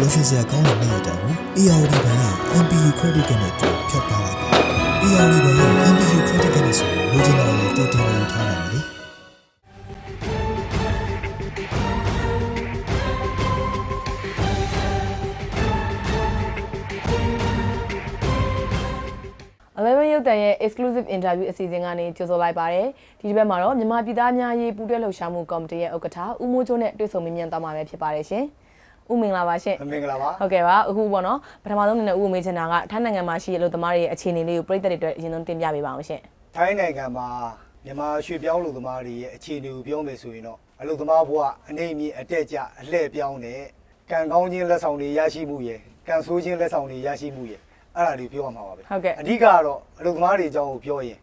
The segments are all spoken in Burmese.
ဘဝရဲ့ပျော်ရွှင်စရာကောင်းတဲ့နေ့ရက်တွေကို ARD ဘဏ်ရဲ့ MPU Credit Card နဲ့တူဖြတ်ထားလိုက်ပါ ARD ဘဏ်ရဲ့ MPU Credit Card နဲ့ဆိုလိုချင်တာကိုတိုးတင်လို့ထားနိုင်တယ်လေ11ရုပ်တံရဲ့ exclusive interview အစီအစဉ်ကနေကြိုဆိုလိုက်ပါတယ်ဒီဒီဘက်မှာတော့မြန်မာပြည်သားများရေးပူးတွဲလှုပ်ရှားမှုကော်မတီရဲ့ဥက္ကဋ္ဌဦးမိုးချိုးနဲ့တွေ့ဆုံမေးမြန်းသွားမှာပဲဖြစ်ပါတယ်ရှင် ဦးမင်္ဂလာပါရှင်မင်္ဂလာပါဟုတ်ကဲ့ပါအခုပေါ့နော်ပထမဆုံးအနေနဲ့ဦးကိုမေးချင်တာကထိုင်းနိုင်ငံမှာရှိတဲ့လူသမားတွေရဲ့အခြေအနေလေးကိုပြည်သက်တွေအတွက်အရင်ဆုံးတင်ပြပေးပါအောင်ရှင်ထိုင်းနိုင်ငံမှာမြန်မာရွှေပြောင်းလူသမားတွေရဲ့အခြေအနေကိုပြောမယ်ဆိုရင်တော့အလုပ်သမားဘဝအနေအမြင့်အတက်ကြအလှည့်ပြောင်းတဲ့ကံကောင်းခြင်းလက်ဆောင်တွေရရှိမှုရယ်ကံဆိုးခြင်းလက်ဆောင်တွေရရှိမှုရယ်အဲ့ဒါတွေပြောရမှာပါပဲဟုတ်ကဲ့အဓိကကတော့အလုပ်သမားတွေအကြောင်းကိုပြောရင်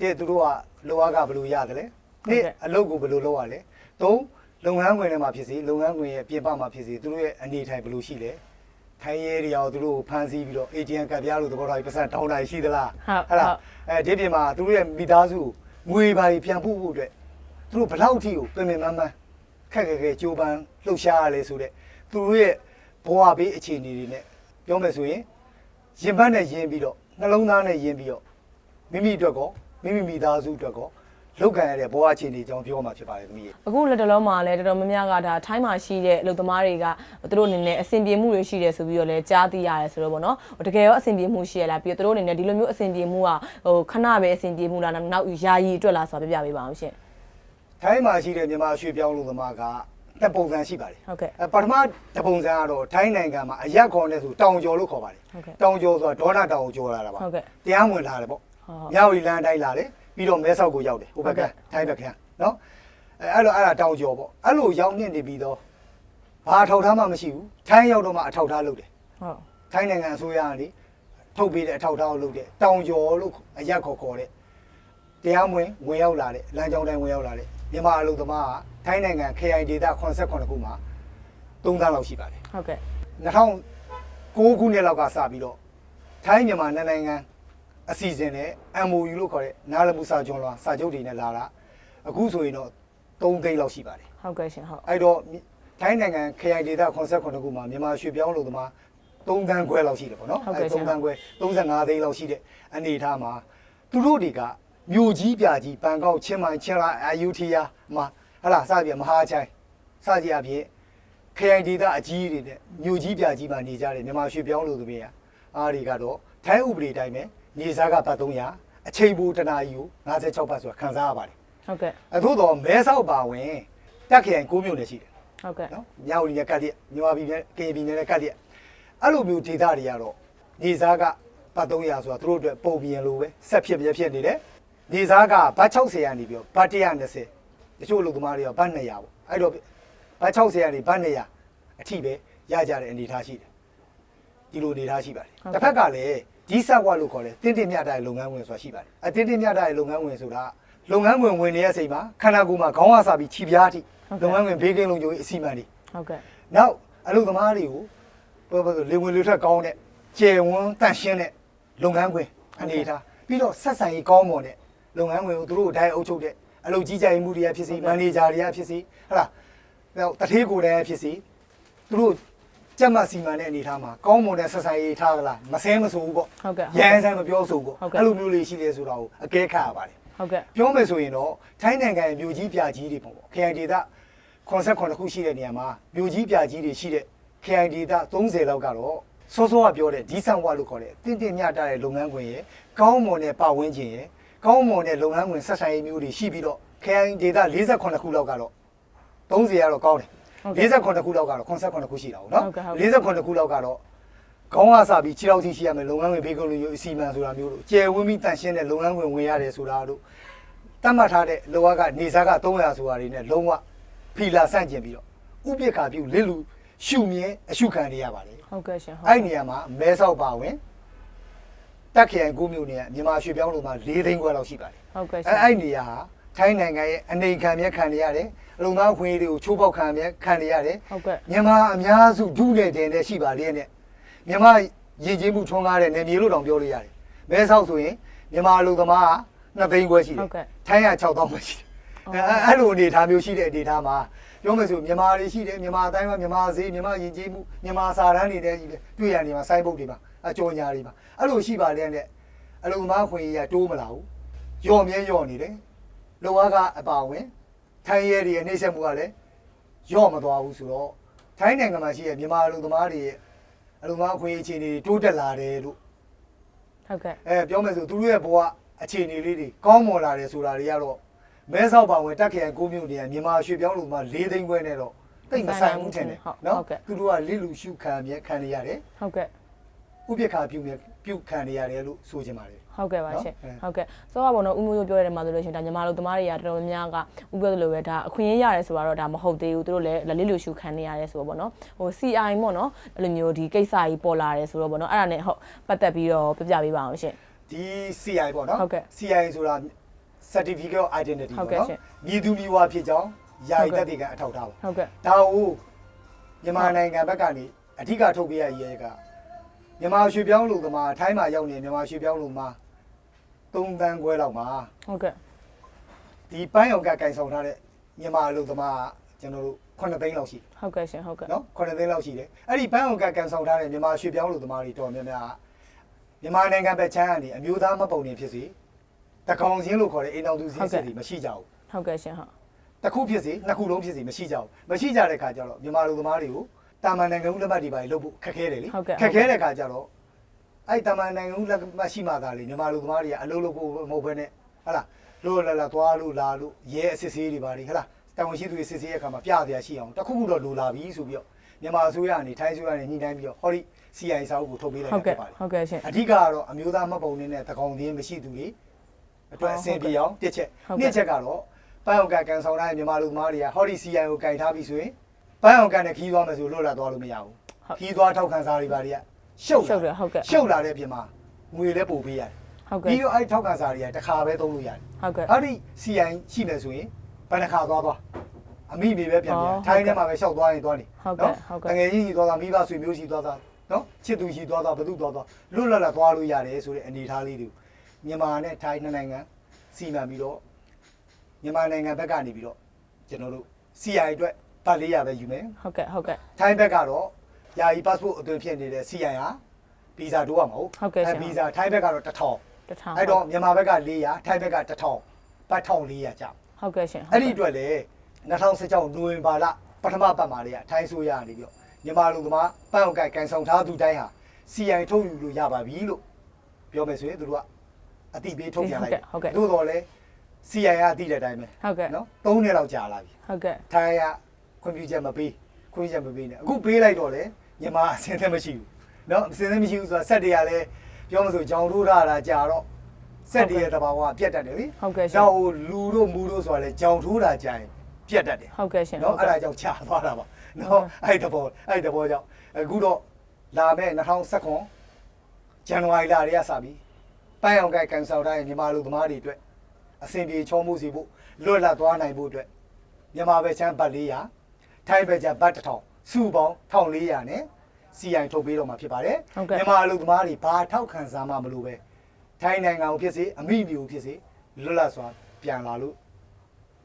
တဲ့သူတို့ကလောကကဘယ်လိုရတယ်လဲနှစ်အလုပ်ကိုဘယ်လိုလုပ်ရလဲသုံး လုပ်ငန်းခွင်ထဲမှာဖြစ်စီလုပ်ငန်းခွင်ရဲ့ပြင်ပမှာဖြစ်စီသူတို့ရဲ့အနေထိုင်ဘယ်လိုရှိလဲထိုင်းရဲတွေရောသူတို့ကိုဖမ်းဆီးပြီးတော့ ATM ကပ်ပြားလို့သဘောထားပြီးပတ်စံတောင်းတာရှိသလားဟုတ်လားဟုတ်အဲဒီပြင်မှာသူတို့ရဲ့မိသားစုကိုငွေပါပြန်ဖို့ဖို့အတွက်သူတို့ဘယ်လောက်ထိကိုပြင်ပမန်းမန်းခက်ခဲခဲကြိုးပမ်းလှုပ်ရှားရလဲဆိုတဲ့သူတို့ရဲ့ဘဝဘေးအခြေအနေတွေနဲ့ပြောမယ်ဆိုရင်ရင်ပတ်နဲ့ယင်းပြီးတော့နှလုံးသားနဲ့ယင်းပြီးတော့မိမိအတွက်ကောမိမိမိသားစုအတွက်ကော လောက်ခံရတဲ့ဘဝအခြေအနေအကြောင်းပြောမှာဖြစ်ပါတယ်သမီးရေအခုလက်တလုံးမှာလည်းတော်တော်များများကဒါထိုင်းမှာရှိတဲ့အလုပ်သမားတွေကသူတို့အနေနဲ့အဆင်ပြေမှုတွေရှိတယ်ဆိုပြီးတော့လည်းကြားသိရတယ်ဆိုတော့ဗောနော်တကယ်ရောအဆင်ပြေမှုရှိရလားပြီးတော့သူတို့အနေနဲ့ဒီလိုမျိုးအဆင်ပြေမှုကဟိုခဏပဲအဆင်ပြေမှုလားနောက်ယာယီအတွက်လားဆိုတာပြပြပေးပါအောင်ရှင်ထိုင်းမှာရှိတဲ့မြန်မာရွှေပြောင်းလူသမားကနှစ်ပုံစံရှိပါတယ်ဟုတ်ကဲ့အဲပထမတစ်ပုံစံကတော့ထိုင်းနိုင်ငံမှာအရက်ခေါ်နေဆိုတောင်ကျော်လို့ခေါ်ပါတယ်ဟုတ်ကဲ့တောင်ကျော်ဆိုတာဒေါနာတောင်ကိုကျော်လာတာပါဟုတ်ကဲ့တရားဝင်လာတယ်ပေါ့ဟုတ်မြောက်ရီလန်တိုင်းလာတယ် ပြီးတော့မဲဆောက်ကိုရောက်တယ်ဟိုဘက်ကဟုတ်ကဲ့ထိုင်းဘက်ကနော်အဲအဲ့လိုအဲ့ဒါတောင်ကျော်ပေါ့အဲ့လိုရောက်နေနေပြီးတော့ဘာအထောက်ထားမှမရှိဘူးထိုင်းရောက်တော့မှအထောက်ထားလုပ်တယ်ဟုတ်ထိုင်းနိုင်ငံအစိုးရကနေထုတ်ပေးတဲ့အထောက်အထားကိုလုပ်တယ်တောင်ကျော်လို့အရက်ခေါ်ခေါ်တဲ့တရားမဝင်ဝင်ရောက်လာတဲ့လမ်းကြောင်းတိုင်းဝင်ရောက်လာတဲ့မြန်မာအလုပ်သမားကထိုင်းနိုင်ငံ KI ဒေတာ89ခုမှာ3သန်းလောက်ရှိပါတယ်ဟုတ်ကဲ့2009ခုနှစ်လောက်ကစပြီးတော့ထိုင်းမြန်မာနှစ်နိုင်ငံ အစီအစဉ်နဲ့ MOU လို့ခေါ်တဲ့နားလမှုစာချုပ်လွှာစာချုပ်တွေနဲ့လာတာအခုဆိုရင်တော့3သိန်းလောက်ရှိပါတယ်ဟုတ်ကဲ့ရှင်ဟုတ်အဲ့တော့ထိုင်းနိုင်ငံ KI ဒေတာ89ခုမှာမြန်မာရွှေပြောင်းလို့သမား3သန်းခွဲလောက်ရှိတယ်ပေါ့နော်ဟုတ်ကဲ့ရှင်3သန်းခွဲ35သိန်းလောက်ရှိတဲ့အနေအထားမှာသူတို့တွေကမြို့ကြီးပြကြီးဘန်ကောက်ချင်းမိုင်ချင်းလာအယူထီယာမှာဟလာစပြီးမဟာချိုင်စကြည့်အဖြစ်ခရိုင်ဒေသအကြီးတွေနဲ့မြို့ကြီးပြကြီးမှာနေကြတယ်မြန်မာရွှေပြောင်းလို့သမီးရအားတွေကတော့ထိုင်းဥပဒေတိုင်းပဲ နေစားကဘတ်300အချိန်ဘူတနာကြီးကို56ဘတ်ဆိုတာခံစားရပါတယ်ဟုတ်ကဲ့အထို့တော့မဲဆောက်ပါဝင်တက်ခရိုင်9မြို့နယ်ရှိတယ်ဟုတ်ကဲ့နော်မြောက်ဦးနဲ့ကတ်ရက်မြန်မာပြည်နဲ့ကရင်ပြည်နယ်နဲ့ကတ်ရက်အဲ့လိုမျိုးဒေသတွေကတော့နေစားကဘတ်300ဆိုတာသူတို့အတွက်ပုံပြင်လို့ပဲဆက်ဖြစ်ပြဖြစ်နေတယ်နေစားကဘတ်60ရာနေပြီးတော့ဘတ်120တချို့လူသမားတွေကဘတ်200ပေါ့အဲ့တော့ဘတ်60ရာနေဘတ်200အထိပဲရကြတဲ့အနေအထားရှိတယ်ဒီလိုအနေအထားရှိပါတယ်တစ်ဖက်ကလည်း ဒီဆက်ဝါလို့ခေါ်တယ်တင်းတင်းမြတ်တဲ့လုပ်ငန်းဝင်ဆိုတာရှိပါတယ်အတင်းတင်းမြတ်တဲ့လုပ်ငန်းဝင်ဆိုတာလုပ်ငန်းဝင်ဝင်နေတဲ့အချိန်မှာခန္ဓာကိုယ်မှာခေါင်းဝါစာပြီးခြိပြားအထိလုပ်ငန်းဝင်ဘေးကင်းလုံခြုံရေးအစီအမံတွေဟုတ်ကဲ့နောက်အလုပ်သမားတွေကိုဘယ်လိုလဲလေဝင်လေထွက်ကောင်းတဲ့ကျယ်ဝန်းတန့်ရှင်းတဲ့လုပ်ငန်းခွင်အနေအထားပြီးတော့ဆက်ဆံရေးကောင်းမွန်တဲ့လုပ်ငန်းခွင်ကိုသူတို့အတိုင်းအုပ်ချုပ်တဲ့အလုပ်ကြီးကြပ်မှုတွေကဖြစ်စီမန်နေဂျာတွေကဖြစ်စီဟလားနောက်တထေးကိုယ်တိုင်ဖြစ်စီသူတို့ ကြက်မှတ်စီမံတဲ့အနေအထားမှာကောင်းမွန်တဲ့ဆက်ဆံရေးထားသလားမဆဲမဆိုဘူးပေါ့ဟုတ်ကဲ့ ရန်ဆန်းမပြောဆိုဘူးပေါ့ဟုတ်ကဲ့ အဲ့လိုမျိုးလေးရှိတယ်ဆိုတာကိုအကဲခတ်ရပါတယ် ဟုတ်ကဲ့ ပြောမယ်ဆိုရင်တော့ထိုင်းနိုင်ငံရဲ့မြို့ကြီးပြကြီးတွေပေါ့ခရိုင်ဒေသ89ခုရှိတဲ့နေရာမှာမြို့ကြီးပြကြီးတွေရှိတဲ့ခရိုင်ဒေသ30လောက်ကတော့စောစောကပြောတဲ့ဒီဆန်ဝါလို့ခေါ်တဲ့တင့်တင့်မြတ်တဲ့လုပ်ငန်းခွင်ရဲ့ကောင်းမွန်တဲ့ပတ်ဝန်းကျင်ရဲ့ကောင်းမွန်တဲ့လုပ်ငန်းခွင်ဆက်ဆံရေးမျိုးတွေရှိပြီးတော့ခရိုင်ဒေသ48ခုလောက်ကတော့30ကတော့ကောင်းတယ် 48ခုလောက်ကတော့89ခုရှိတာပေါ့နော်48ခုလောက်ကတော့ခေါင်းဝါစာပြီးခြေထောက်စီရှိရမယ်လုပ်ငန်းဝင်ဘေးကုန်းလိုမျိုးအစီအမံဆိုတာမျိုးတို့ကျယ်ဝန်းပြီးတန်ရှင်းတဲ့လုပ်ငန်းဝင်ဝင်ရတယ်ဆိုတာတို့တတ်မှတ်ထားတဲ့လောကကနေစားက300ဆိုတာတွေနဲ့လုံးဝဖီလာဆန့်ကျင်ပြီးတော့ဥပိ္ပခါပြုလစ်လူရှုမြဲအရှုခံရရပါတယ်ဟုတ်ကဲ့ရှင်ဟုတ်အဲ့ဒီနေရာမှာမဲဆောက်ပါဝင်တက်ခရိုင်ကိုမျိုးနေကမြန်မာရွှေပြောင်းလို့မှာ၄သိန်းခွဲလောက်ရှိပါတယ်ဟုတ်ကဲ့ရှအဲ့င်အဲ့ဒီနေရာဟာ ထိုင်းနိုင်ငံရဲ့အနေခံမြဲခံရရတယ်အလုံသားခွေးတွေကိုချိုးပေါက်ခံမြဲခံရရတယ်ဟုတ်ကဲ့မြန်မာအများစုဒုနယ်တင်တဲ့ရှိပါလေနဲ့မြန်မာရည်ကြီးမှုထွန်းကားတဲ့နေမြေလို့တောင်ပြောလို့ရတယ်မဲဆောက်ဆိုရင်မြန်မာလူသမားက2သိန်းခွဲရှိတယ်ထိုင်းက6000ပဲရှိတယ်အဲအဲ့လိုအနေထားမျိုးရှိတဲ့အနေထားမှာပြောမယ်ဆိုမြန်မာတွေရှိတယ်မြန်မာအတိုင်းမှာမြန်မာဈေးမြန်မာယဉ်ကျေးမှုမြန်မာစာတန်းတွေတဲ့ကြီးပဲတွေ့ရနေမှာစိုင်းဘုတ်တွေမှာအကြော်ညာတွေမှာအဲ့လိုရှိပါလေနဲ့အလုံမားခွင့်ရတိုးမလာဘူးယော့မြဲယော့နေတယ် လောကကအပါဝင်ထိုင်းရဲတွေရဲ့နှိမ့်ဆက်မှုကလည်းယော့မသွားဘူးဆိုတော့ထိုင်းနိုင်ငံမှာရှိတဲ့မြန်မာလူသမားတွေရဲ့အလုံမားခွင့်အခြေအနေတွေတိုးတက်လာတယ်လို့ဟုတ်ကဲ့အဲပြောမယ်ဆိုသူတို့ရဲ့ဘဝအခြေအနေလေးတွေကောင်းမွန်လာတယ်ဆိုတာတွေကတော့မဲဆောက်ပါဝင်တက်ခရိုင်ကိုမျိုးနေမြန်မာရွှေပြောင်းလူမှာ၄သိန်းခွဲနဲ့တော့တိတ်မဆိုင်ဘူးထင်တယ်နော်သူတို့ကလစ်လူရှုခံမြဲခံနေရတယ်ဟုတ်ကဲ့ဥပက္ခပြုမြဲပြုခံနေရတယ်လို့ဆိုချင်ပါတယ် ဟုတ်ကဲ့ပါရှင်နော်ဟုတ်ကဲ့ဆိုတော့ဘောနော်ဦးမျိုးပြောရတဲ့မှာဆိုလို့ရှိရင်ဒါညီမတို့သမားတွေကတော်တော်များများကဥပြောသလိုပဲဒါအခွင့်အရေးရတယ်ဆိုတော့ဒါမဟုတ်သေးဘူးသူတို့လည်းလက်လေးလူရှုခံနေရတယ်ဆိုတော့ဘောနော်ဟို CI ပေါ့နော်အဲ့လိုမျိုးဒီကိစ္စကြီးပေါ်လာတယ်ဆိုတော့ဘောနော်အဲ့ဒါနဲ့ဟုတ်ပတ်သက်ပြီးတော့ပြပြပေးပါအောင်ရှင်ဒီ CI ပေါ့နော်ဟုတ်ကဲ့ CI ဆိုတာ certificate of identity ဟုတ်ပေါ့ကဲ့နော်ရှင်မြည်သူမြည်ဝါဖြစ်ကြောင်းယာယီတက်တည်ကအထောက်ထားပါဟုတ်ကဲ့ဒါကိုမြန်မာနိုင်ငံဘက်ကနေအဓိကထုတ်ပေးရရတဲ့ကမြန်မာရွှေပြောင်းလူသမားထိုင်းမှာရောက်နေမြန်မာရွှေပြောင်းလူသမား 3တန်းခွဲလောက်မှာဟုတ်ကဲ့ဒီပန်းရောင်ကကင်ဆောင်ထားတဲ့မြန်မာလူသမားကျွန်တော်တို့9သိန်းလောက်ရှိဟုတ်ကဲ့ရှင်ဟုတ်ကဲ့နော်9သိန်းလောက်ရှိတယ်အဲ့ဒီပန်းရောင်ကကန်ဆောင်ထားတဲ့မြန်မာရွှေပြောင်းလူသမားတွေတော်များများမြန်မာနိုင်ငံဘက်ချမ်းကနေအမျိုးသားမပုံနေဖြစ်စေတကောင်စင်းလို့ခေါ်တဲ့အိမ်တော်သူစင်းစစ်တွေမရှိကြဘူးဟုတ်ကဲ့ရှင်ဟုတ်တစ်ခုဖြစ်စေနှစ်ခုလုံးဖြစ်စေမရှိကြဘူးမရှိကြတဲ့ခါကျတော့မြန်မာလူသမားတွေကိုတာမန်နိုင်ငံဦးလက်မှတ်တွေပါလုပ်ဖို့ခက်ခဲတယ်လေခက်ခဲတဲ့ခါကျတော့ အဲ့တာမန်နိုင်ငံဦးလက်မှတ်ရှိမှသာလေမြန်မာလူသမားတွေကအလုပ်လုပ်ဖို့မဟုတ်ဘဲနဲ့ဟဟလားလို့လာလာသွားလို့လာလို့ရဲအစစ်ဆေးတွေပါလေဟဟလားတောင်ရှိသူတွေစစ်ဆေးတဲ့အခါမှာပြစရာရှိအောင်တစ်ခုခုတော့လိုလာပြီဆိုပြီးတော့မြန်မာအစိုးရကနေထိုင်းအစိုးရကနေညှိနှိုင်းပြီးတော့ဟောဒီ CI စာအုပ်ကိုထုတ်ပေးလိုက်ဟုတ်တာကဲ့ဖြစ်ပါတယ်ဟုတ်ကဲ့ရှင်အဓိကကတော့အမျိုးသားမှတ်ပုံနဲ့တကောင်သေးမရှိသူတွေအတွက်အဆင်ပြေအောင်တစ်ချက်ဟုတ်ကဲ့နှစ်ချက်ကတော့ပန်းအောင်ကကန်ဆောင်ထားတဲ့မြန်မာလူသမားတွေကဟောဒီ CI ကိုကင်ထားပြီဆိုရင်ပန်းအောင်ကန်နဲ့ခီးသွားမယ်ဆိုလွတ်လာသွားလို့မရဘူးဟုတ်ခီးသွားထောက်ခံစားတွေပါတွေက ရှုပ်ရှုပ်တယ်ဟုတ်ကဲ့ရှုပ်လာတဲ့အပြင်မှာငွေလည်းပို့ပေးရတယ်ဟုတ်ကဲ့ပြီးတော့အဲ့ဒီထောက်ခံစားတွေကတစ်ခါပဲသုံးလို့ရတယ်ဟုတ်ကဲ့အဲ့ဒီ CI ရှိမယ်ဆိုရင်ဘယ်နှခါသွားသွားအမိမိပဲပြန်အော်ပြန်ထိုင်းထဲမှာပဲရှောက်သွားရင်သွားနေဟုတ်ကဲ့ဟုတ်ကဲ့တငယ်ချင်းရှိသွားတာမိဘဆွေမျိုးရှိသွားတာနော်ချစ်သူရှိသွားတာဘသူသွားသွားလွတ်လပ်လပ်သွားလို့ရတယ်ဆိုတဲ့အနေအထားလေးတွေမြန်မာနဲ့ထိုင်းနှစ်နိုင်ငံစီမံပြီးတော့မြန်မာနိုင်ငံဘက်ကနေပြီးတော့ကျွန်တော်တို့ CI အတွက်ပတ်လေးရပဲယူမယ်ဟုတ်ကဲ့ဟုတ်ကဲ့ထိုင်းဘက်ကတော့ ယာယီ passport အသွင်ဖြစ်နေတဲ့ CI ဟာဗီဇာတိုးရမှာဟုတ်ဟုတ်ကဲ့ရှင် ဗီဇာထိုင်းဘက်ကတော့1000တထောင်အဲ့တော့မြန်မာဘက်က400ထိုင်းဘက်က1000ပတ်1400ကျဟုတ်ကဲ့ရှင်အဲ့ဒီအတွက်လေ2016နိုဝင်ဘာလပထမပတ်မှာလေးကထိုင်းဆိုရနေပြီးတော့မြန်မာလူသမားပန်းအောင်ကိုက်ကန်ဆောင်ထားသူတိုင်းဟာ CI ထုတ်ယူလို့ရပါပြီလို့ပြောမယ်ဆိုရင်သူတို့ကအတိပေးထုတ်ပြန်လိုက်တယ်သို့တော်လဲ CI ကအတိတဲ့အတိုင်းပဲဟုတ်ကဲ့နော်3နှစ်လောက်ကြာလာပြီဟုတ်ကဲ့ ထိုင်းကခွင့်ပြုချက်မပေးခွင့်ပြုချက်မပေးနဲ့အခုပေးလိုက်တော့လေ မြန်မာအစင်းသက်မရှိဘူးနော်အစင်းသက်မရှိဘူးဆိုတာစက်တွေကလည်းပြောမှဆိုကြောင်ထိုးထားတာကြာတော့စက်တွေရဲ့တဘာဝကပြတ်တတ်တယ်လေဟုတ်ကဲ့ရှင်ကြောင်ဟိုလူတို့မူတို့ဆိုတာလေကြောင်ထိုးတာကြာရင်ပြတ်တတ်တယ်ဟုတ်ကဲ့ရှင်နော်အဲ့ဒါကြောင့်ချသွားတာပါနော်အဲ့ဒီတဘောအဲ့ဒီတဘောကြောင့်အခုတော့လာမဲ့2019ဇန်နဝါရီလတွေကစပြီးပန်းအောင်ကကန်ဆောက်တိုင်းမြန်မာလူသမားတွေအတွက်အဆင်ပြေချောမှုစီဖို့လွတ်လပ်သွားနိုင်ဖို့အတွက်မြန်မာဘက်ချမ်းဘတ်400ထိုင်းဘက်ချမ်းဘတ်1000 စုပေါင်း1400နဲ့ CI ထုတ်ပေးတော့မှာဖြစ်ပါတယ်ဟုတ်ကဲ့ မြန်မာလူသမားတွေဘာထောက်ခံစားမှမလို့ပဲထိုင်းနိုင်ငံကိုဖြစ်စေအမိမျိုးဖြစ်စေလွတ်လပ်စွာပြန်လာလို့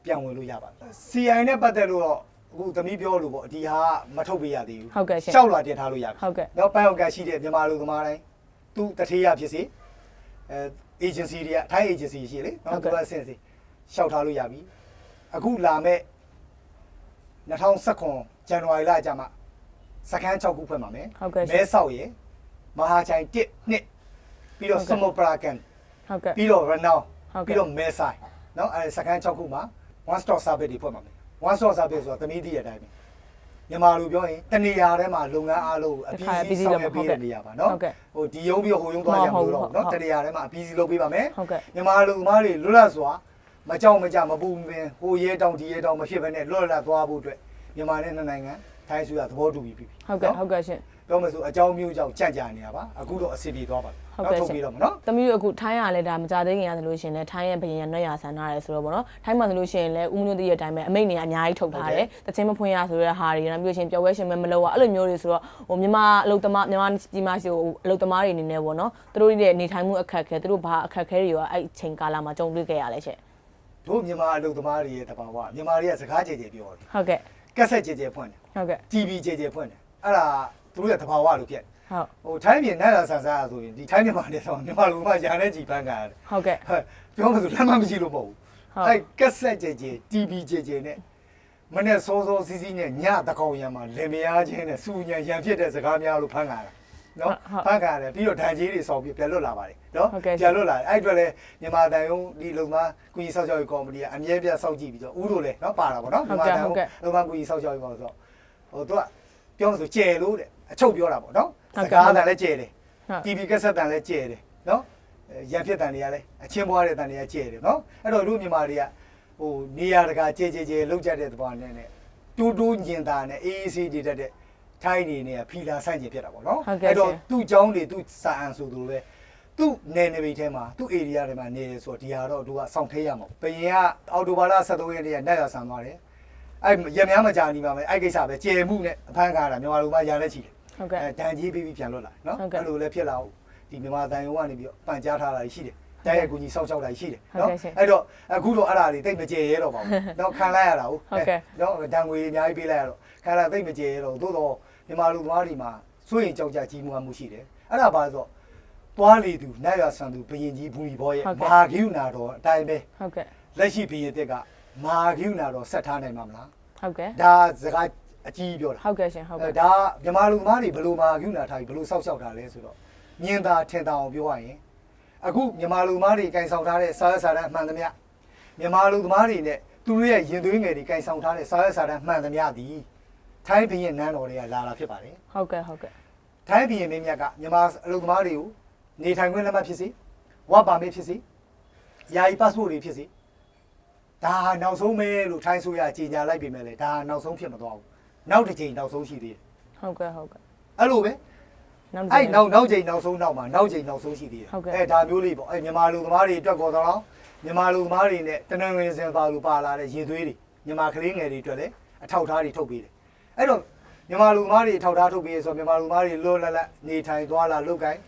ပြန်ဝင်လို့ရပါတယ် CI နဲ့ပတ်သက်လို့တော့အခုသမီးပြောလို့ပေါ့ဒီဟာမထုတ်ပေးရသေးဘူးဟုတ်ကဲ့ရှင် ရှောက်လာတင်ထားလို့ရပြီ ဟုတ်ကဲ့ တော့ပန်းအောင်ကရှိတဲ့မြန်မာလူသမားတိုင်းသူတထေးရဖြစ်စေအဲ agency တွေကထိုင်း agency ရှိလေဟုတ်နော်ကဲ့ သူကဆင့်စီရှောက်ထားလို့ရပြီအခုလာမဲ့2019 ဇန်နဝါရီလအကြမှာစကန်း6ခုဖွင့်ပါမယ်ဟုတ်ကဲ့ရှင်မဲဆောက်ရယ်မဟာချိုင်1နှစ်ပြီးတော့ဟုတ်ကဲ့ စမုတ်ပရာကန်ဟုတ်ကဲ့ ပြီးတော့ရနောင်းဟုတ်ကဲ့ ပြီးတော့မဲဆိုင်နော်အဲစကန်း6ခုမှာ one stop service တွေဖွင့်ပါမယ် one stop service ဆိုတာသမီးတည်းရတိုင်းပဲမြန်မာလိုပြောရင်တနေရာထဲမှာလုပ်ငန်းအားလုံးကိုအပြီးအစီးဆောင်ရွက်ပေးတဲ့နေရာပါနော်ဟုတ်ကဲ့ဟိုဒီရုံးပြီးတော့ဟိုရုံးသွားကြမလို့တော့ဘူးနော်ဟုတ်တဟုတ် နေရာထဲမှာအပြီးအစီးလုပ်ပေးပါမယ် ဟုတ်ကဲ့ မြန်မာလူအမားတွေလွတ်လပ်စွာမကြောက်မကြမပူမပင်ဟိုရဲတောင်ဒီရဲတောင်မဖြစ်ဘဲနဲ့လွတ်လပ်သွားဖို့အတွက် မြန်မာနဲ့နှစ်နိုင်ငံထိုင်းဆိုတာသဘောတူပြီးပြီဟုတ်ကဲ့ဟုတ်ကဲ့ရှင်ပြောမယ်ဆိုအကြောင်းမျိုးကြောင့်ကြန့်ကြာနေတာပါအခုတော့အစီပြေသွားပါဟုတ်ကဲ့ထုတ်ပြီးတော့မနော်တမီးတို့အခုထိုင်းရလဲဒါမကြသေးခင်ရသလိုရှင်လဲထိုင်းရဲ့ဘယင်ရနှက်ရဆန်ထားတယ်ဆိုတော့ဗောနော်ထိုင်းမှာဆိုလို့ရှင်လဲဥမမျိုးတည်းရဲ့အတိုင်းပဲအမိတ်နေအများကြီးထုတ်ထားတယ်တချင်းမဖွင့်ရဆိုတဲ့ဟာတွေနောက်ပြီးရှင်ပျော်ပွဲရှင်မဲမလို့อ่ะအဲ့လိုမျိုးတွေဆိုတော့ဟိုမြန်မာအလုပ်သမားမြန်မာကြီးမရှိဟိုအလုပ်သမားတွေအနေနဲ့ဗောနော်သူတို့တွေနေထိုင်မှုအခက်ခဲသူတို့ဘာအခက်ခဲတွေရောအဲ့အချိန်ကာလမှာကြုံတွေ့ခဲ့ရလဲရှင်တို့မြန်မာအလုပ်သမားတွေရဲ့တဘာဝမြန်မာတွေကစကားကြေကြေပြောတယ်ဟုတ်ကဲ့ ကက်ဆက်ကြဲကြဲဖွင့်တယ်ဟုတ်ကဲ့ TV ကြဲကြဲဖွင့်တယ်အဲ့ဒါသူတို့ရဲ့တဘာဝလို့ဖြစ်တယ်ဟုတ်ဟိုထိုင်းပြည်နဲ့လာဆန်ဆန်ဆိုရင်ဒီထိုင်းမြန်မာနဲ့ဆိုမြန်မာလူမှညာနဲ့ကြည်ပန်းကန်ရတယ်ဟုတ်ကဲ့ ဟဲ့ပြောမှဆိုလက်မမရှိလို့မဟုတ်ဘူးဟုတ်အဲ့ကက်ဆက်ကြဲကြဲ TV ကြဲကြဲနဲ့မနဲ့စောစောစီးစီးနဲ့ညတကောင်ရံမှာလင်မယားချင်းနဲ့စူညံရံဖြစ်တဲ့စကားများလို့ဖန်ကားတာ နော်ဖန်ကားတယ်ပြီးတော့ဒဏ်ကြီးတွေဆောက်ပြီးပြန်လွတ်လာပါတယ်နော်ပြန်လွတ်လာတယ်အဲ့အတွက်လည်းမြန်မာတန်ယုံဒီလုံသားကုကြီးဆောက်ရှောက်ရေးကော်မတီကအမြဲပြတ်စောင့်ကြည့်ပြီးတော့ဦးတို့လည်းနော်ပါတာပေါ့နော်မြန်မာတန်ယုံလုံသားကုကြီးဆောက်ရှောက်ရေးကော်ဆိုဟိုသူကပြောမှဆိုကျဲလို့တဲ့အချုပ်ပြောတာပေါ့နော်စကားတန်လည်းကျဲတယ်ဟုတ် TV ကက်ဆက်တန်လည်းကျဲတယ်နော်ရံဖြစ်တန်တွေကလည်းအချင်းပွားတဲ့တန်တွေကကျဲတယ်နော်အဲ့တော့တို့မြန်မာတွေကဟိုနေရာတကာကျဲကျဲကျဲလောက်ကြတဲ့တဘာနဲ့နဲ့တူးတူးညင်တာနဲ့အေးအေးဆေးတည်တတ်တဲ့ ထိုင်းနေနဲ့ဖီလာဆိုင်ကျင်ဖြစ်တာပေါ့နော်တော့သူ့เจ้าတွေသူ့စာအန်ဆိုသူလည်းသူ့နယ်နေပိထဲမှာသူ့ area တွေမှာနေတယ်ဆိုတော့ဒီဟာတော့သူကစောင့်ထိရမှာဘယင်ကအော်တိုဘာလ73ရက်နေ့ကနိုင်ရဆန်သွားတယ်အဲ့ရများမကြာနေပါမယ်အဲ့ကိစ္စပဲကျေမှုနဲ့အဖမ်းကားတာမြန်မာလူမရလက်ချီတယ် ဟုတ်ကဲ့ အဲဒဏ်ကြီးပြီးပြီးပြန်လွတ်လာနော် ဟုတ်ကဲ့ အဲ့လိုလည်းဖြစ်လာဟုတ်ဒီမြန်မာတန်ရုံကနေပြီးတော့ပန်ကြားထားတာရှိတယ် တိုင်းရဲ့ကူကြီးစောက်ရှောက်တာရှိတယ်ဟုတ်နော်ကဲ့ရှင်အဲ့တော့အခုတော့အဲ့ဒါတွေတိတ်မကြေရဲတော့ပါဘူးနော်ခံလိုက်ရတာဟုတ်ဟုတ်ကဲ့နော်ဒဏ်ငွေအများကြီးပေးလိုက်ရတော့ခံလာတိတ်မကြေရဲတော့ဘူးသို့တော့မြန်မာလူသမားတွေမှာစိုးရင်ကြောက်ကြကြီးမှုမှုရှိတယ်အဲ့ဒါပါဆိုတော့သွားလေသူနိုင်ရဆန်သူဘယင်ကြီးဘူရီဘောရဲ့မဟာဂိူနာတော်အတိုင်းပဲဟုတ်ကဲ့လက်ရှိဘယင်တက်ကမဟာဂိူနာတော်ဆက်ထားနိုင်မှာမလားဟုတ်ကဲ့ဒါစကားအကြီးပြောတာဟုတ်ကဲ့ရှင်ဟုတ်အဲကဲ့ဒါမြန်မာလူသမားတွေဘယ်လိုမှာကုနာထားပြီးဘယ်လိုစောက်ရှောက်တာလဲဆိုတော့မြင်သာထင်သာအောင်ပြောရရင် အခုမြန်မာလူသမားတွေကင်ဆောင်ထားတဲ့စာရွက်စာတမ်းအမှန်သမျှမြန်မာလူသမားတွေနဲ့သူတို့ရဲ့ရင်သွေးငယ်တွေကင်ဆောင်ထားတဲ့စာရွက်စာတမ်းမှန်သမျှသည်ထိုင်းဘီရင်နန်းတော်တွေကလာလာဖြစ်ပါတယ်ဟုတ်ကဲ့ဟုတ်ကဲ့ထိုင်းဘီရင်မင်းမြတ်ကမြန်မာအလူသမားတွေကိုနေထိုင်ခွင့်လက်မှတ်ဖြစ်စေဝါပါမစ်ဖြစ်စေယာယီ passport တွေဖြစ်စေဒါဟာနောက်ဆုံးပဲလို့ထိုင်းဆိုရကြေညာလိုက်ပြီမဲ့လေဒါဟာနောက်ဆုံးဖြစ်မသွားဘူးနောက်တစ်ချိန်နောက်ဆုံးရှိသေးတယ်ဟုတ်ကဲ့ဟုတ်ကဲ့အဲ့လိုပဲ နောက်အဲ့နောက်နောက်ချိန်နောက်ဆုံးနောက်မှာနောက်ချိန်နောက်ဆုံးရှိသေးတယ်ဟုတ်ကဲ့ အဲ့ဒါမျိုးလေးပေါ့အဲ့မြန်မာလူသမားတွေအတွက်ကောတော့မြန်မာလူသမားတွေနဲ့တနင်္ဂနွေစင်ပါလူပါလာတဲ့ရေသွေးတွေမြန်မာကလေးငယ်တွေအတွက်လည်းအထောက်အထားတွေထုတ်ပေးတယ်အဲ့တော့မြန်မာလူသမားတွေအထောက်အထားထုတ်ပေးရဆိုတော့မြန်မာလူသမားတွေလွတ်လပ်လပ်နေထိုင်သွားလာလုပ်ကိုင်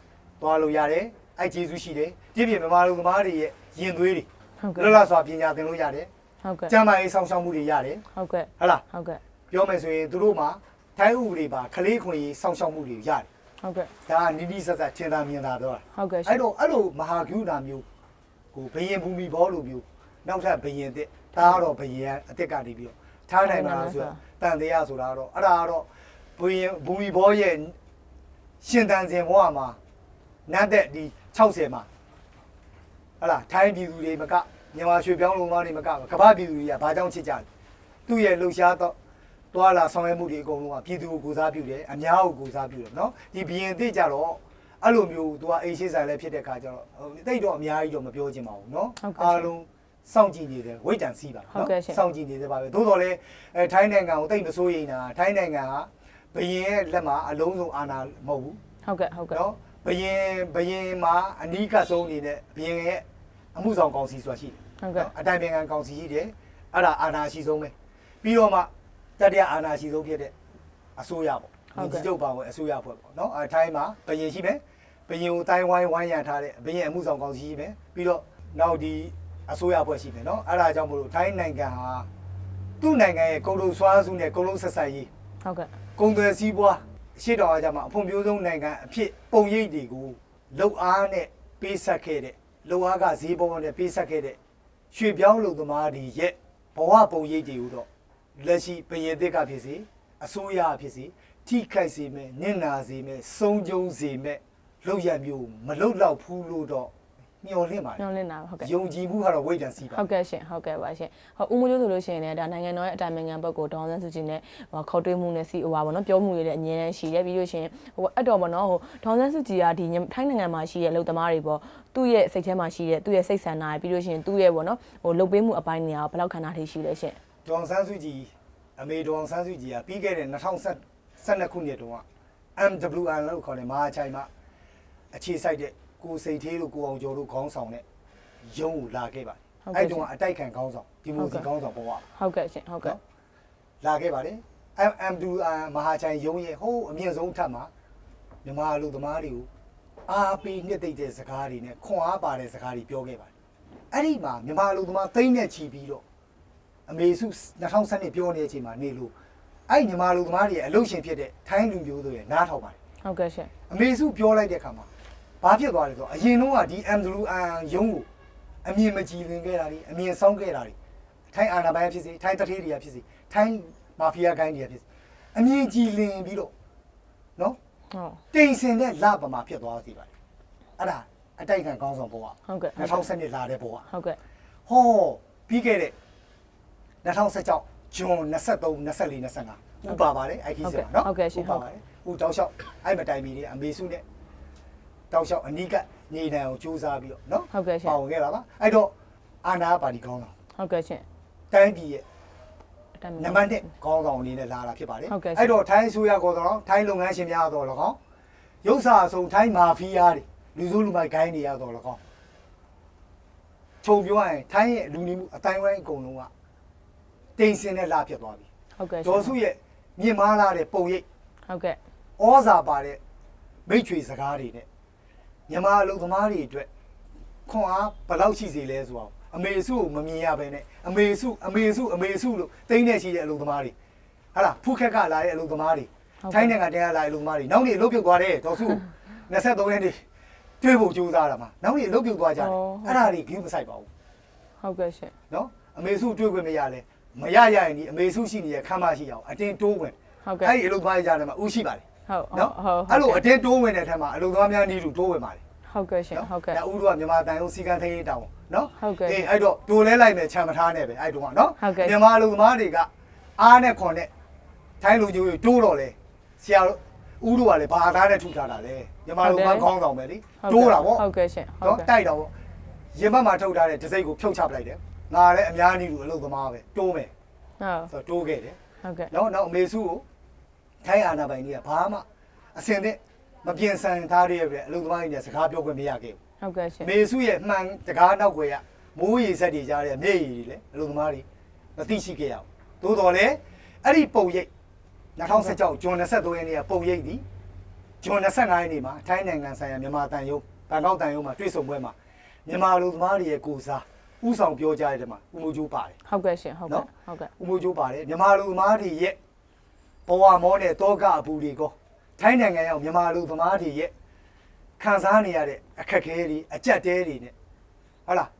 သွားလို့ရတယ်အဲ့ကျေးဇူးရှိတယ်ဒီပြင်မြန်မာလူသမားတွေရဲ့ရင်သွေးတွေဟုတ်ကဲ့လွတ်လပ်စွာပညာသင်လို့ရတယ်ဟုတ်ကဲ့ကျန်းမာရေးစောင့်ရှောက်မှုတွေရတယ်ဟုတ်ကဲ့ဟုတ်လား ဟုတ်ကဲ့ ပြောမယ်ဆိုရင်သူတို့မှာထိုင်းဥပဒေပါကလေးခွင့်ရေးစောင့်ရှောက်မှုတွေရတယ် ဟုတ်ကဲ့ဒါကနိတိဆက်ဆက်ထင်သာမြင်သာတော့ဟုတ်ကဲ့ရှအဲ့င်တော့အဲ့လိုမဟာဂုဏမျိုးဟိုဘယင်ဘူမီဘောလိုမျိုးနောက်ထပ်ဘယင်တစ်ဒါကတော့ဘယင်အတစ်ကနေပြီးတော့ထားနိုင်မှာလားဆိုတော့တန်တရားဆိုတာကတော့အဲ့ဒါကတော့ဘယင်ဘူမီဘောရဲ့ရှင်တန်စင်ဘဝမှာနတ်တဲ့ဒီ60မှာဟလာထိုင်းပြည်သူတွေမကမြန်မာရွှေပြောင်းလုံသားတွေမကကမ္ဘာပြည်သူတွေကဘာကြောင့်ချစ်ကြလဲသူ့ရဲ့လှုပ်ရှားတော့ တွာလာဆောင်ရွက်မှုတွေအကုန်လုံးကပြည်သူကိုကိုစားပြုတယ်အများကိုကိုစားပြုတယ်နော်ဒီဘီရင်တိကြတော့အဲ့လိုမျိုးသူကအိမ်ရှိဆိုင်လည်းဖြစ်တဲ့ခါကျတော့ဟိုတိတ်တော့အများကြီးတော့မပြောချင်ပါဘူးနော်အားလုံးစောင့်ကြည့်နေတယ်ဝိတ်တန်စီးပါနော်စောင့်ကြည့်နေသေးပါပဲသို့တော်လည်းအဲထိုင်းနိုင်ငံကိုတိတ်မစိုးရိမ်တာထိုင်းနိုင်ငံကဘီရင်ရဲ့လက်မှာအလုံးစုံအာဏာမဟုတ်ဘူးဟုတ်ကဲ့ဟုတ်ကဲ့နော်ဘယင်ဘယင်မှာအနီးကပ်ဆုံးနေတဲ့ဘယင်ရဲ့အမှုဆောင်ကောင်စီဆိုတာရှိတယ်ဟုတ်ကဲ့နော်အတိုင်ပင်ခံကောင်စီရှိတယ်အဲ့ဒါအာဏာရှိဆုံးပဲပြီးတော့မှ တတိယအာဏာရှိဆုံးဖြစ်တဲ့အစိုးရပေါ့ဒီကြီးချုပ်ပါဝင်အစိုးရဖွဲ့ပေါ့နော်အဲထိုင်းမှာဘယင်ရှိမယ်ဘယင်ကိုတိုင်းဝိုင်းဝိုင်းရံထားတဲ့ဘယင်အမှုဆောင်ကောင်စီရှိမယ်ပြီးတော့နောက်ဒီအစိုးရဖွဲ့ရှိမယ်နော်အဲ့ဒါကြောင့်မလို့ထိုင်းနိုင်ငံဟာသူ့နိုင်ငံရဲ့ကုန်လုံးစွာစုနဲ့ကုန်လုံးဆက်ဆက်ရေး ဟုတ်ကဲ့ ကုန်သွယ်စည်းပွားရှေ့တော်အားကြမှာအဖွံ့ဖြိုးဆုံးနိုင်ငံအဖြစ်ပုံရိပ်တွေကိုလှုပ်အားနဲ့ပေးဆက်ခဲ့တဲ့လှုပ်အားကဈေးပေါ်နဲ့ပေးဆက်ခဲ့တဲ့ရွှေပြောင်းလူသမားတွေရဲ့ဘဝပုံရိပ်တွေကိုတော့ လက်ရှိပရင်သစ်ကဖြစ်စေအစိုးရဖြစ်စေထိခိုက်စေမဲ့နင့်နာစေမဲ့ဆုံးကျုံစေမဲ့လှုပ်ရမျိုးမလှုပ်တော့ဘူးလို့တော့မျှော်လင့်ပါညွှလေန်လင်းတာပါဟုတ်ကဲ့ ယုံကြည်မှုကတော့ဝိတ်တန်စီပါ ဟုတ်ကဲ့ရှင်ဟုတ်ကဲ့ပါရှင်ဟောဦးမိုးကျိုးဆိုလို့ရှိရင်လည်းဒါနိုင်ငံတော်ရဲ့အတိုင်ပင်ခံဘက်ကိုဒေါအောင်ဆန်းစုကြည်နဲ့ဟောခေါ်တွေးမှုနဲ့စီဟိုပါဗောနော်ပြောမှုတွေလည်းအမြဲတမ်းရှိတယ်ပြီးလို့ရှိရင်ဟိုအဲ့တော့ဗောနော်ဟိုဒေါအောင်ဆန်းစုကြည်ကဒီညထိုင်းနိုင်ငံမှာရှိတဲ့အလုပ်သမားတွေဗောသူ့ရဲ့စိတ်ထဲမှာရှိတဲ့သူ့ရဲ့စိတ်ဆန္ဒတွေပြီးလို့ရှိရင်သူ့ရဲ့ဗောနော်ဟိုလုပ်ပေးမှုအပိုင်းတွေကဘယ်လောက်ခန္ဓာထိရှိလဲရှင် ဒေါအောင်ဆန်းစုကြည်အမေဒေါအောင်ဆန်းစုကြည်ကပြီးခဲ့တဲ့2012ခုနှစ်တုန်းက MWN လို့ခေါ်တဲ့မဟာချိုင်မှာအခြေစိုက်တဲ့ကိုစိတ်သေးလို့ကိုအောင်ကျော်တို့ခေါင်းဆောင်တဲ့ရုံးကိုလာခဲ့ပါတယ်။အဲ့တုန်းကအတိုက်ခံခေါင်းဆောင်ဒီမိုစီခေါင်းဆောင်ပေါ်ပါဟုတ်ကဲ့ရှင်ဟုတ်ကဲ့လာခဲ့ပါတယ်။ MWN မဟာချိုင်ရုံးရဲ့ဟိုးအမြင့်ဆုံးထပ်မှာမြန်မာလူသမားတွေကိုအားပေးနှစ်သိမ့်တဲ့စကားတွေနဲ့ခွန်အားပါတဲ့စကားတွေပြောခဲ့ပါတယ်။အဲ့ဒီမှာမြန်မာလူသမားသိန်းနဲ့ချီပြီးတော့ အမေစု2012ပြောနေတဲ့အချိန်မှာနေလို့အဲ့ဒီမြန်မာလူသမားတွေရဲ့အလုပ်ရှင်ဖြစ်တဲ့ထိုင်းလူမျိုးတွေရဲ့နားထောင်ပါတယ်ဟုတ်ကဲ့ရှင်အမေစုပြောလိုက်တဲ့အခါမှာဘာဖြစ်သွားလဲဆိုတော့အရင်တော့ကဒီ MWN ရုံးကိုအမြင်မကြည်လင်ခဲ့တာတွေအမြင်ဆောင်ခဲ့တာတွေထိုင်းအာဏာပိုင်ဖြစ်စေထိုင်းတထေးတွေကဖြစ်စေထိုင်းမာဖီးယားဂိုင်းတွေကဖြစ်စေအမြင်ကြည်လင်ပြီးတော့နော်ဟုတ်တိမ်စင်တဲ့လပမာဖြစ်သွားစီပါတယ်အဲ့ဒါအတိုက်ခံကောင်းဆောင်ဘဝဟုတ်ကဲ့2012လာတဲ့ဘဝဟုတ်ကဲ့ဟောပြီးခဲ့တဲ့ 2016ဂျွန်23 24 25ဥပါပါတယ်အဲ့ဒီစမှာနော်ဟုတ်ကဲ့ရှင်ဥပါပါတယ်ဟိုတောက်လျှောက်အဲ့မတိုင်မီတွေအမေစုနဲ့တောက်လျှောက်အနီးကနေတန်ကိုစူးစမ်းပြီးတော့နော်ဟုတ်ကဲ့ရှင်ပါဝင်ခဲ့တာပါအဲ့တော့အာနာပါတီကောင်းဆောင်ဟုတ်ကဲ့ရှင်တိုင်းပြည်ရဲ့အတမ်းနံပါတ်1ကောင်းဆောင်အနေနဲ့လာတာဖြစ်ပါတယ်ဟုတ်ကဲ့ရှင်အဲ့တော့ထိုင်းအစိုးရကောတော့ထိုင်းလုပ်ငန်းရှင်များတော့လကောင်းရုပ်စာအစုံထိုင်းမာဖီးယားတွေလူစုလူမိုက်ဂိုင်းတွေရတော့လကောင်းခြုံပြောရရင်ထိုင်းရဲ့လူနေမှုအတိုင်းဝိုင်းအကုန်လုံးက တိမ်စင်တဲ့လာဖြစ်သွားပြီဟုတ်ကဲ့ရှင်ဒေါ်စုရဲ့မြင့်မားလာတဲ့ပုံရိပ်ဟုတ်ကဲ့ဩဇာပါတဲ့မိတ်ချွေစကားတွေနဲ့မြန်မာလူသမားတွေအတွက်ခွန်အားဘယ်လောက်ရှိစေလဲဆိုတော့အမေစုကိုမမြင်ရဘဲနဲ့အမေစုအမေစုအမေစုလို့တိမ့်နေရှိတဲ့အလူသမားတွေဟာလားဖုခက်ကလာတဲ့အလူသမားတွေထိုင်းနိုင်ငံတည်းကလာတဲ့အလူသမားတွေနောက်နေ့အလုပ်ပြုတ်သွားတယ်ဒေါ်စု23ရက်နေ့တွေ့ဖို့ကြိုးစားတာမှာနောက်နေ့အလုပ်ပြုတ်သွားကြတယ်အဲ့ဒါတွေဂရုမစိုက်ပါဘူးဟုတ်ကဲ့ရှင်နော်အမေစုတွေ့ခွင့်မရလဲ မရရရင်ဒီအမေစုရှိနေတဲ့ခမ်းမရှိအောင်အတင်းတိုးဝင်ဟုတ်ကဲ့အဲ့ဒီအလုပ်သမားတွေကြားထဲမှာဥရှိပါတယ်ဟုတ်နော်ဟုတ်အဲ့လိုအတင်းတိုးဝင်တဲ့ထက်မှာအလုပ်သမားများနေလို့တိုးဝင်ပါတယ်ဟုတ်ကဲ့ရှင်ဟုတ်ကဲ့ဒါဥတို့ကမြန်မာတန်ရုံးစီကံထိန်းရေးတောင်းနော်ဟုတ်ကဲ့အေးအဲ့တော့တိုးလဲလိုက်မယ်ခြံမထားနဲ့ပဲအဲ့တုန်းကနော်ဟုတ်ကဲ့မြန်မာအလုပ်သမားတွေကအားနဲ့ခွန်နဲ့ထိုင်းလူကြီးတွေတိုးတော့လေဆရာဥတို့ကလည်းဘာသားနဲ့ထုထားတာလဲမြန်မာလူကခေါင်းဆောင်ပဲလေတိုးတာပေါ့ဟုတ်ကဲ့ရှင်ဟုတ်နော်ကဲ့တိုက်တာပေါ့ရင်ဘတ်မှာထုတ်ထားတဲ့ဒစိတ်ကိုဖြုတ်ချပလိုက်တယ်ငါ လည်းအများကြီးလူအလုပ်သမားပဲတိုးမယ်ဟုတ်ဆိုတော့တိုးခဲ့တယ်ဟုတ်ကဲ့နော်နောက်အမေစုကိုထိုင်းအာနာပိုင်တွေကဘာမှအစင်တဲ့မပြင်ဆင်ထားတဲ့အတွက်အလုပ်သမားတွေနဲ့စကားပြောခွင့်မရခဲ့ဘူးဟုတ်ကဲ့ရှင်အမေစုရဲ့မှန်တကားနောက်ွယ်ကမိုးရေဆက်တွေကြားတဲ့မျက်ရည်တွေလည်းအလုပ်သမားတွေမသိရှိခဲ့ရဘူးသို့တော်လည်းအဲ့ဒီပုံရိပ်2016ဂျွန်23ရက်နေ့ကပုံရိပ်ဒီဂျွန်25ရက်နေ့မှာထိုင်းနိုင်ငံဆိုင်ရာမြန်မာတန်ယုံဘန်ကောက်တန်ယုံမှာတွေ့ဆုံပွဲမှာမြန်မာလူသမားတွေရဲ့ကိုစား ဥဆောင်ပြောကြားတဲ့မှာဦးမိုးကျိုးပါတယ် ဟုတ်ကဲ့ရှင်ဟုတ်ကဲ့ဟုတ်ကဲ့ဦးမိုးကျိုးပါတယ်မြန်မာလူသမားတွေရဲ့ဘဝမောနဲ့တောကအပူတွေကောထိုင်းနိုင်ငံရောက်မြန်မာလူသမားတွေရဲ့ခံစားနေရတဲ့အခက်အခဲတွေအကြက်တဲတွေနဲ့ဟုတ်လား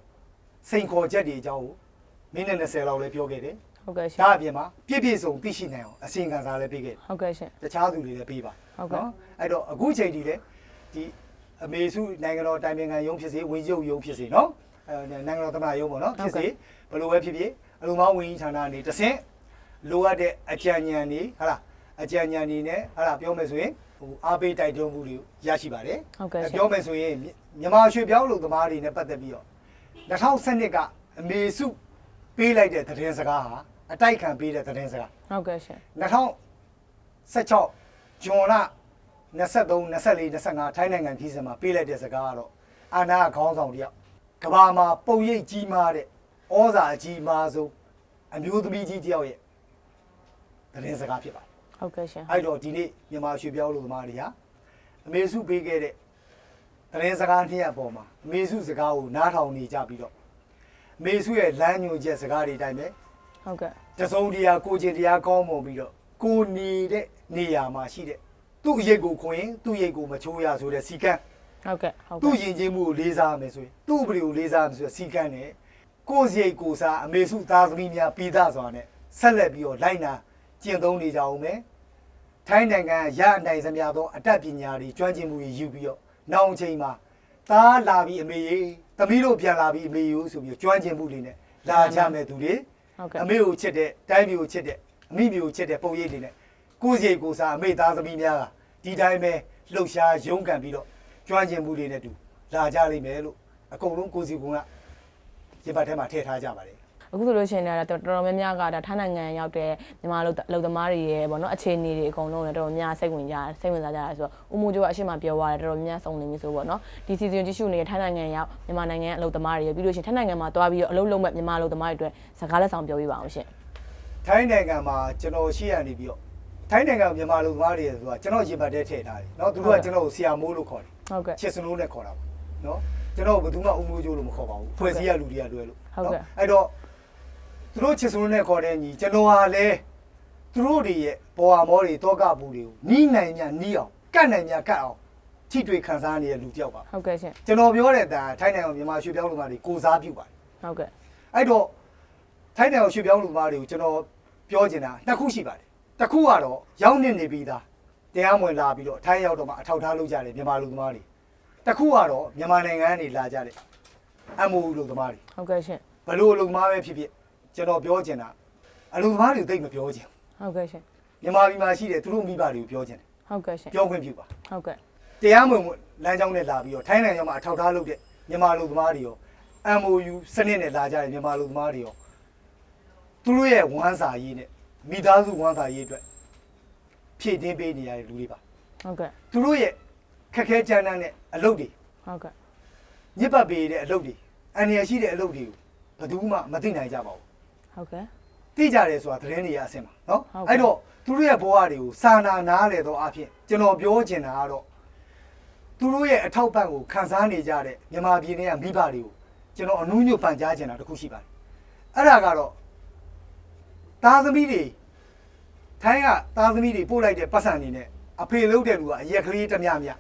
စိန်ခေါ်ချက်တွေအကြောင်းကိုမိနစ်20လောက်လည်းပြောခဲ့တယ်ဟုတ်ကဲ့ရှင်ဒါအပြင်မှာပြည့်ပြည့်စုံသိရှိနိုင်အောင်အစီအခံစာလည်းပေးခဲ့တယ် ဟုတ်ကဲ့ရှင် တခြားသူတွေလည်းပေးပါဟုတ်ကဲ့ အဲ့တော့အခုချိန်ဒီလေဒီအမေစုနိုင်ငံတော်တိုင်ပင်ခံရုံးဖြစ်စေဝင်းချုပ်ရုံးဖြစ်စေနော်အဲ နိုင်ငံတော်သမ္မတရုံးပေါ့နော်ဖြစ်စေဘယ်လိုပဲဖြစ်ဖြစ်အလုံမဝင်းကြီးဌာနကနေတဆင့်လိုအပ်တဲ့အကြံဉာဏ်တွေဟာလားအကြံဉာဏ်တွေနဲ့ဟာလားပြောမယ်ဆိုရင်ဟိုအားပေးတိုက်တွန်းမှုတွေရရှိပါတယ်ဟုတ်ကဲ့ရှင်ပြောမယ်ဆိုရင်မြန်မာရွှေပြောင်းလူသမားတွေနဲ့ပတ်သက်ပြီးတော့2012ကအမေစုပေးလိုက်တဲ့သတင်းစကားဟာအတိုက်ခံပေးတဲ့သတင်းစကားဟုတ်ကဲ့ရှင်2016ဂျွန်လ23 24 25ထိုင်းနိုင်ငံခီးစင်မှာပေးလိုက်တဲ့စကားကတော့အာနာခေါင်းဆောင်တယောက် ကဘာမှာပုံရိပ်ကြီးမားတဲ့ဩဇာအကြီးမားဆုံးအမျိုးသမီးကြီးတယောက်ရဲ့သတင်းစကားဖြစ်ပါတယ်ဟုတ်ကဲ့ရှင်အဲ့တော့ဒီနေ့မြန်မာရွှေပြောင်းလူသမားတွေဟာအမေစုပေးခဲ့တဲ့သတင်းစကားနှစ်ရပ်အပေါ်မှာအမေစုစကားကိုနားထောင်နေကြပြီးတော့အမေစုရဲ့လမ်းညွှန်ချက်စကားတွေအတိုင်းပဲဟုတ်ကဲ့တစုံတရာကိုကျင်တရားကောင်းမွန်ပြီးတော့ကိုနေတဲ့နေရာမှာရှိတဲ့သူ့အရေးကိုခွင်ရင်သူ့အရေးကိုမချိုးရဆိုတဲ့စီကံ ဟုတ်ကဲ့ဟုတ်သူ့ကဲ့ယဉ်ကျေးမှုကိုလေးစားရမယ်ဆိုရင်သူ့ပရိကိုလေးစားရမယ်ဆိုတဲ့စီကံနဲ့ကိုယ်စရိတ်ကိုစားအမေစုသားသမီးများပြီးသားစွာနဲ့ဆက်လက်ပြီးတော့လိုက်နာကျင့်သုံးနေကြအောင်မယ်ထိုင်းနိုင်ငံရအနိုင်စမြသောအတတ်ပညာတွေကျွမ်းကျင်မှုတွေယူပြီးတော့နောင်ချိန်မှာသားလာပြီးအမေရေသမီးတို့ပြန်လာပြီးအမေယူဆိုပြီးတော့ကျွမ်းကျင်မှုတွေနဲ့လာကြမယ်သူတွေ ဟုတ်ကဲ့အမေကိုချစ်တဲ့တိုင်းပြည်ကိုချစ်တဲ့အမိမျိုးကိုချစ်တဲ့ပုံရိပ်တွေနဲ့ကိုယ်စီကိုယ်စားအမေသားသမီးများကဒီတိုင်းပဲလှုပ်ရှားရုန်းကန်ပြီးတော့ ကျွမ်းကျင်မှုတွေနဲ့တူလာကြလိမ့်မယ်လို့အကုန်လုံးကိုယ်စီကရေပတ်ထဲမှာထည့်ထားကြပါတယ် အခုဆိုလို့ရှိရင်လည်းတော်တော်များများကဒါထိုင်းနိုင်ငံရောက်တဲ့မြန်မာလူလူသမားတွေရဲ့ပေါ့နော်အခြေအနေတွေအကုန်လုံးလည်းတော်တော်များစိတ်ဝင်ကြစိတ်ဝင်စားကြတာဆိုတော့ဦးမိုးကျိုးကအရှိမပြောသွားတယ်တော်တော်များစုံနေပြီဆိုပေါ့နော်ဒီ season ကြီးရှုနေတဲ့ထိုင်းနိုင်ငံရောက်မြန်မာနိုင်ငံအလုပ်သမားတွေရပြီးလို့ရှိရင်ထိုင်းနိုင်ငံမှာတွားပြီးတော့အလုပ်လုပ်မဲ့မြန်မာအလုပ်သမားတွေအတွက်စကားလက်ဆောင်ပြောပြပါအောင်ရှင် ထိုင်းနိုင်ငံမှာကျွန်တော်ရှိရနေပြီးတော့ထိုင်းနိုင်ငံမြန်မာလူသမားတွေဆိုတာကျွန်တော်ရေပတ်ထဲထည့်ထားတယ်เนาะသူတို့ကကျွန်တော်ကိုဆီယာမိုးလို့ခေါ်တယ် ဟုတ်ကဲ့ချစ်စနိုးနဲ့ခေါ်တာပေါ့နော်ကျွန်တော်ဘယ်သူမှအုံမျိုးကျိုးလို့မခေါ်ပါဘူးဖွဲ့စည်းရလူတွေကလွယ်လို့ဟုတ်ကဲ့အဲ့တော့သူတို့ချစ်စိုးနဲ့ခေါ်တဲ့ညီကျွန်တော်ဟာလည်းသူတို့တွေရဲ့ဘောဟာမောတွေတောကပူတွေကိုနီးနိုင်မြနီးအောင်ကတ်နိုင်မြကတ်အောင်ထိတွေ့ခံစားနေတဲ့လူတစ်ယောက်ပါဟုတ်ကဲ့ရှင်ကျွန်တော်ပြောတဲ့အတိုင်းထိုင်းနိုင်ငံမြန်မာရွှေပြောင်းလူမာတွေကိုစားပြုပါတယ်ဟုတ်ကဲ့အဲ့တော့ထိုင်းနိုင်ငံရွှေပြောင်းလူမာတွေကိုကျွန်တော်ပြောချင်တာနှစ်ခုရှိပါတယ်တစ်ခုကတော့ရောက်နေနေပြီးသား တရားမဝင်လာပြီးတော့ထိုင်းရောက်တော့မှအထောက်ထားလုပ်ကြတယ်မြန်မာလူသမားတွေတစ်ခုကတော့မြန်မာနိုင်ငံကနေလာကြတယ် MOU လူသမားတွေဟုတ်ကဲ့ရှင်ဘလို့အလုံသမားပဲဖြစ်ဖြစ်ကျွန်တော်ပြောချင်တာအလုံသမားတွေကိုသိပ်မပြောချင်ဟုတ်ကဲ့ရှင်ဘူးမြန်မာပြည်မှာရှိတဲ့သူတို့မိဘတွေကိုပြောချင်တယ်ဟုတ်ကဲ့ရှင်ပြောခွင့်ပြုပါဟုတ်ကဲ့တရားမဝင်လမ်းကြောင်းနဲ့လာပြီးတော့ထိုင်းနိုင်ငံမှာအထောက်ထားလုပ်တဲ့မြန်မာလူသမားတွေရော MOU စနစ်နဲ့လာကြတဲ့မြန်မာလူသမားတွေရောသူတို့ရဲ့ဝမ်းစာရေးနဲ့မိသားစုဝမ်းစာရေးအတွက် ဖြည့်တင်းပေးနေရတဲ့လူတွေပါဟုတ်ကဲ့သူတို့ရဲ့ခက်ခဲကြမ်းတမ်းတဲ့အလုပ်တွေဟုတ်ကဲ့ညစ်ပတ်ပေးတဲ့အလုပ်တွေအန္တရာယ်ရှိတဲ့အလုပ်တွေကိုဘယ်သူမှမသိနိုင်ကြပါဘူးဟုတ်ကဲ့သိကြတယ်ဆိုတာသတင်းတွေရအဆင်ပါနော်ဟုတ်ကဲ့အဲ့တော့သူတို့ရဲ့ဘဝတွေကိုစာနာနားလေတော့အဖြစ်ကျွန်တော်ပြောချင်တာကတော့သူတို့ရဲ့အထောက်ပံ့ကိုခံစားနေကြတဲ့မြန်မာပြည်နယ်ကမိဘတွေကိုကျွန်တော်အနူးညွတ်ပန်ကြားချင်တာတစ်ခုရှိပါတယ်အဲ့ဒါကတော့သားသမီးတွေ ထိုင်းကသားသမီးတွေပို့လိုက်တဲ့ပတ်စံနေနဲ့အဖေလုပ်တဲ့လူကအရက်ကလေးတစ်မြမြ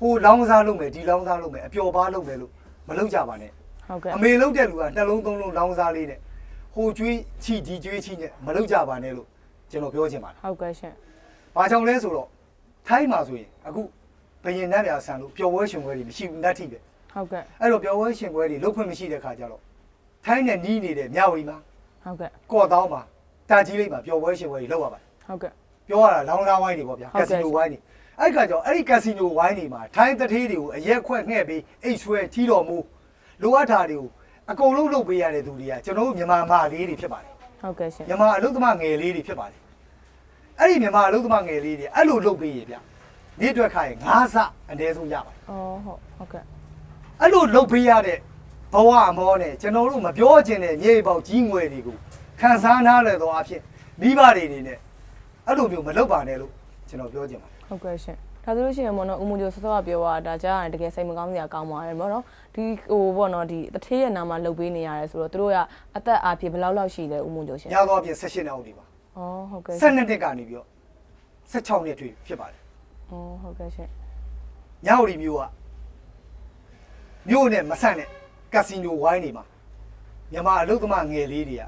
ဟိုလောင်းစားလုပ်မယ်ဒီလောင်းစားလုပ်မယ်အပျော်ပါလုပ်မယ်လို့မလုပ်ကြပါနဲ့ဟုတ်ကဲ့အမေလုပ်တဲ့လူကနှလုံးသုံးလုံးလောင်းစားလေးနဲ့ဟိုကျွေးချီဒီကျွေးချီနဲ့မလုပ်ကြပါနဲ့လို့ကျွန်တော်ပြောချင်ပါတယ်ဟုတ်ကဲ့ရှင်။ဘာကြောင့်လဲဆိုတော့ထိုင်းမှာဆိုရင်အခုဘယင်နတ်ပြဆန်လို့ပျော်ပွဲရှင်ပွဲတွေမရှိဘူးနတ်ထိပဲဟုတ်ကဲ့။အဲ့တော့ပျော်ပွဲရှင်ပွဲတွေလုပ်ခွင့်မရှိတဲ့ခါကျတော့ထိုင်းနဲ့နီးနေတဲ့မြဝတီမှာဟုတ်ကဲ့ကော့တောင်းမှာတာကြီးလေးမှာပျော်ပွဲရှင်ပွဲတွေလုပ်ရပါတယ် ဟုတ်ကဲ့။ပြောရတာလောင်းစားဝိုင်းတွေပေါ့ဗျာဟုတ်ကကဲ့က်စီနိုဝိုင်းတွေ။အဲ့ဒီခါကျတော့အဲ့ဒီကက်စီနိုဝိုင်းတွေမှာထိုင်းတထေးတွေကိုအရက်ခွက်ငှဲ့ပြီးအိတ်ဆွဲထီတော်မူလိုအပ်တာတွေကိုအကုန်လုံးလုပ်ပေးရတဲ့သူတွေကကျွန်တော်တို့မြန်မာမာလေးတွေဖြစ်ပါတယ်ဟုတ်ကဲ့ရှင်မြန်မာအလုသမားငယ်လေးတွေဖြစ်ပါတယ်အဲ့ဒီမြန်မာအလုသမားငယ်လေးတွေအဲ့လိုလုပ်ပေးရဗျနေ့အတွက်ခါရင်၅ဆအနည်းဆုံးရပါတယ် အော်ဟုတ်ဟုတ်ကဲ့အဲ့လိုလုပ်ပေးရတဲ့ဘဝအမောနဲ့ကျွန်တော်တို့မပြောချင်တဲ့မြေပေါက်ကြီးငွေတွေကိုခံစားနားလဲတော့အဖြစ်မိဘတွေအနေနဲ့ အဲ့လိုမျိုးမလုပ်ပါနဲ့လို့ကျွန်တော်ပြောချင်ပါတယ် ဟုတ်ကဲ့ရှင်ဒါဆိုလို့ရှိရင်ပေါ့နော်ဦးမကျိုးစောစောကပြောတာဒါကြားရင်တကယ်စိတ်မကောင်းစရာကောင်းပါတယ်ပေါ့နော်ဒီဟိုပေါ့နော်ဒီတထေးရဲ့နာမလုတ်ပေးနေရတယ်ဆိုတော့သူတို့ကအသက်အားဖြင့်ဘယ်လောက်လောက်ရှိလဲဦးမကျိုးရှင်ညတော့အပြင်16နှစ်အောက်ဒီပါဩဟုတ်ကဲ့12နှစ်ကနေပြီးတော့16နှစ်တွေ့ဖြစ်ပါတယ်ဩဟုတ်ကဲ့ရှင်ညဝတီမျိုးကမျိုးနဲ့မဆန့်တဲ့ကက်စီနိုဝိုင်းတွေမှာမြန်မာအလုသမားငယ်လေးတွေက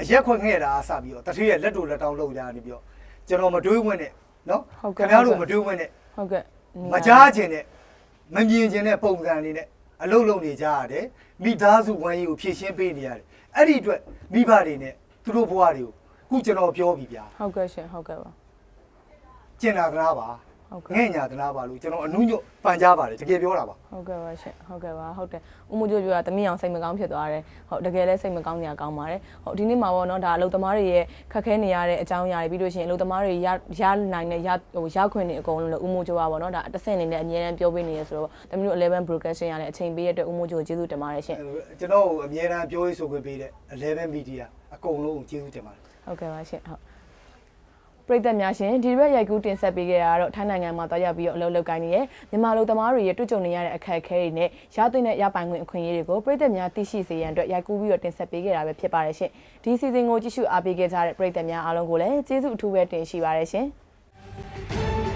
အရက်ခွက်ငှဲ့တာအစပြီးတော့တထေးရဲ့လက်တို့လက်တောင်းလောက်ကြနေပြီးတော့ ကျွန်တော်မတွေးဝင်နဲ့နော်ခင်ဗျားတို့မတွေးဝင်နဲ့ဟုတ်ကဲ့မကြားခြင်းနဲ့မမြင်ခြင်းနဲ့ပုံစံလေးနဲ့အလုလုံနေကြရတယ်မိသားစုဝမ်းရေးကိုဖြည့်ရှင်းပေးနေရတယ်အဲ့ဒီအတွက်မိဘတွေနဲ့သူတို့ဘဝတွေကိုခုကျွန်တော်ပြောပြီဗျာဟုတ်ကဲ့ရှင်ဟုတ်ကဲ့ပါ ကျင်နာသလားပါ ဟုတ်ကဲ့ ငဲ့ညာသလားပါလို့ကျွန်တော်အနုညွတ်ပန်ကြားပါတယ်တကယ်ပြောတာပါဟုတ်ကဲ့ပါရှင်ဟုတ်ကဲ့ပါဟုတ်တယ်ဦးမကျိုးပြောတာတမီးအောင်စိတ်မကောင်းဖြစ်သွားတယ်ဟုတ်တကယ်လည်းစိတ်မကောင်းနေရကောင်းပါတယ်ဟုတ်ဒီနေ့မှာပေါ့နော်ဒါအလုပ်သမားတွေရဲ့ခက်ခဲနေရတဲ့အကြောင်းအရာတွေပြီးလို့ရှိရင်အလုပ်သမားတွေရရနိုင်တဲ့ရဟိုရခွင့်တွေအကုန်လုံးလည်းဦးမကျိုးပါပေါ့နော်ဒါအတဆင့်အနေနဲ့အမြဲတမ်းပြောပေးနေရဆိုတော့တမီးတို့11 broadcasting ရတဲ့အချိန်ပေးရတဲ့ဦးမကျိုးကျေးဇူးတင်ပါတယ်ရှင်ကျွန်တော်ကိုအမြဲတမ်းပြောရေးဆိုခွင့်ပေးတဲ့11 media အကုန်လုံးကိုကျေးဇူးတင်ပါတယ် ဟုတ်ကဲ့ပါရှင်ဟုတ် ပရိသတ်များရှင်ဒီရက်ရိုက်ကူးတင်ဆက်ပေးခဲ့တာကတော့ထိုင်းနိုင်ငံမှာတွားရောက်ပြီးတော့အလုပ်လုပ်ကိုင်းနေရဲ့မြန်မာလူသမားတွေရဲ့တွေ့ကြုံနေရတဲ့အခက်အခဲတွေနဲ့ရသွင်းတဲ့ရပိုင်ခွင့်အခွင့်အရေးတွေကိုပရိသတ်များသိရှိစေရန်အတွက်ရိုက်ကူးပြီးတော့တင်ဆက်ပေးခဲ့တာပဲဖြစ်ပါတယ်ရှင်ဒီစီစဉ်ကိုကြည့်ရှုအားပေးခဲ့ကြတဲ့ပရိသတ်များအားလုံးကိုလည်းကျေးဇူးအထူးပဲတင်ရှိပါတယ်ရှင်။